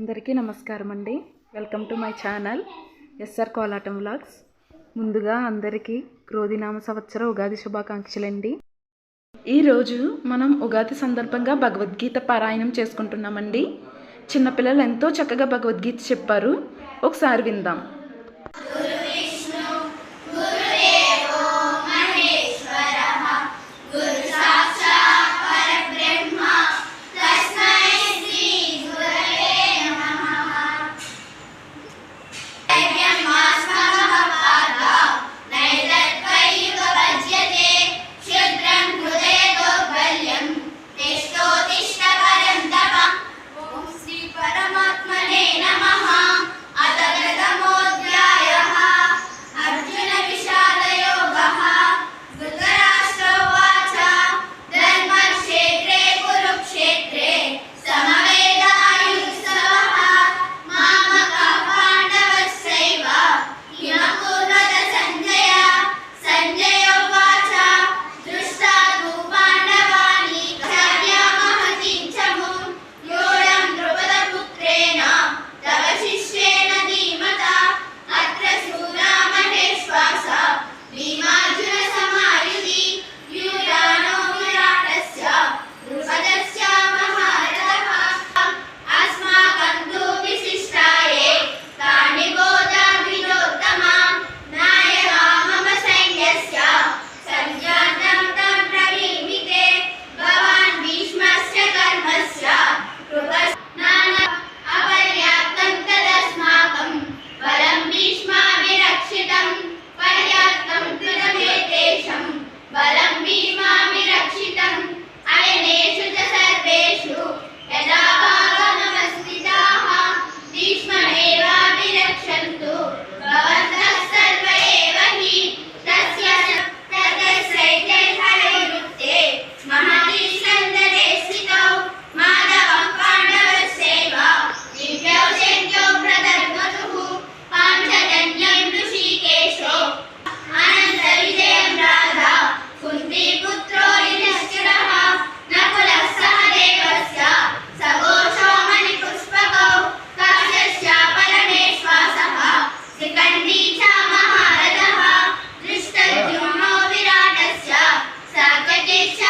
అందరికీ నమస్కారం అండి welcome to my channel SR Kolatam vlogs ముందుగా అందరికీ క్రోధినామ సంవత్సర ఉగాది శుభాకాంక్షలండి. ఈరోజు మనం ఉగాది సందర్భంగా భగవద్గీత పారాయణం చేసుకుంటున్నామండి. చిన్నపిల్లలు ఎంతో చక్కగా భగవద్గీత చెప్పారు. ఒకసారి విందాం. Benedict.